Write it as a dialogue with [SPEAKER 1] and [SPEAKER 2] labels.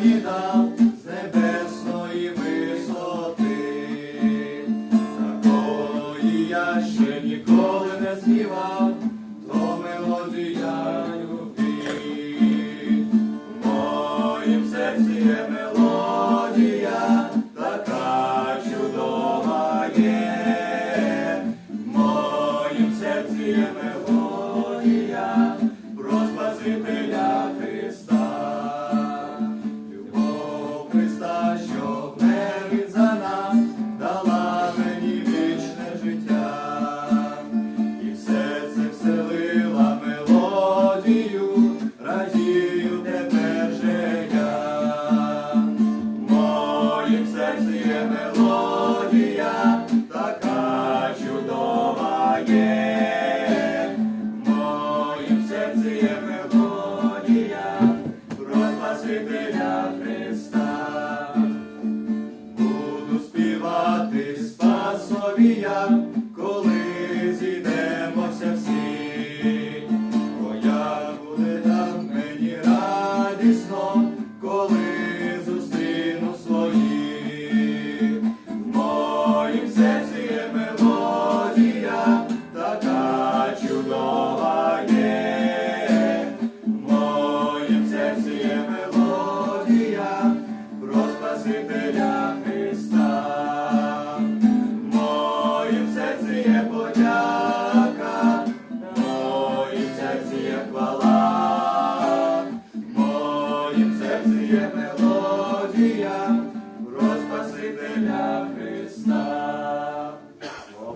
[SPEAKER 1] мені дав з небесної висоти, такої я ще ніколи не співав, то мелодія любви. В моїм серці є мелодія, така чудова є, в моїм серці є мелодія. Єсиє мелодія, про Спасителя.